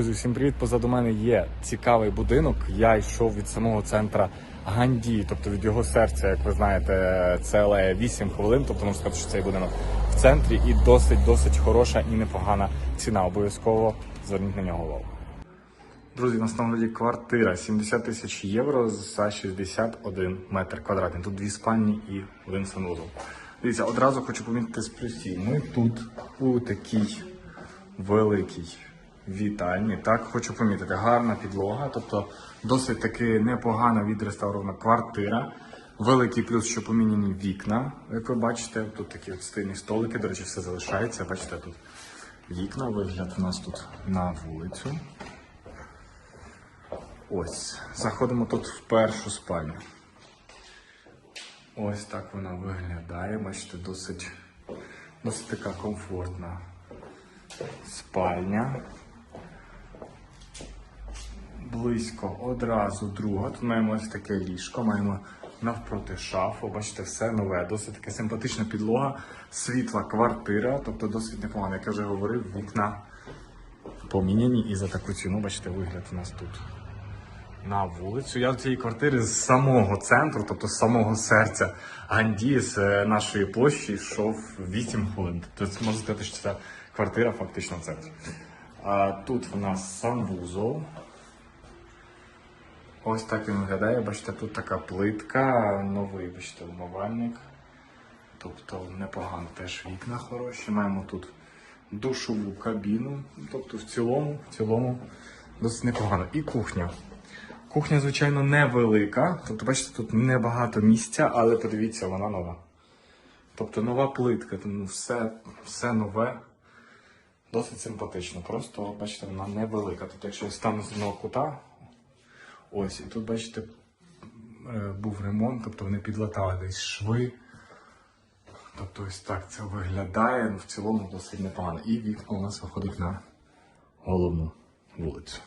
Друзі, всім привіт. Позаду мене є цікавий будинок. Я йшов від самого центра Ганді, тобто від його серця, як ви знаєте, це алея 8 хвилин. Тобто можна сказати, що цей будинок в центрі і досить досить хороша і непогана ціна. Обов'язково зверніть на нього увагу. Друзі, на огляді квартира 70 тисяч євро за 61 метр квадратний. Тут дві спальні і один санвузол. Дивіться, одразу хочу помітити з плюсів. Ми тут у такій великій вітальні. Так, хочу помітити, гарна підлога, тобто досить таки непогана відреставрована квартира. Великий плюс, що поміняні вікна, як ви бачите, тут такі от стильні столики, до речі, все залишається. Бачите, тут вікна, вигляд у нас тут на вулицю. Ось. Заходимо тут в першу спальню. Ось так вона виглядає. Бачите, досить, досить така комфортна спальня. Близько одразу друга. Тут маємо ось таке ліжко, маємо навпроти шафу. Бачите, все нове, досить така симпатична підлога, світла квартира, тобто досить непогано, як я вже говорив, вікна поміняні і за таку ціну, бачите, вигляд у нас тут на вулицю. Я до цієї квартири з самого центру, тобто з самого серця Ганді, з е, нашої площі, йшов 8 хвилин. Тобто можна сказати, що це квартира фактично в центрі. Тут в нас санвузол. Ось так він виглядає. Бачите, тут така плитка, новий, бачите, умивальник. Тобто непогано теж вікна хороші. Маємо тут душову кабіну. Тобто в цілому, в цілому досить непогано. І кухня. Кухня, звичайно, невелика. Тобто, бачите, тут небагато місця, але подивіться, вона нова. Тобто нова плитка, ну, все, все нове. Досить симпатично. Просто, бачите, вона невелика. Тобто, якщо я стану з одного кута, ось, і тут, бачите, е, був ремонт, тобто вони підлатали десь шви. Тобто ось так це виглядає, ну в цілому досить непогано. І вікно у нас виходить на головну вулицю.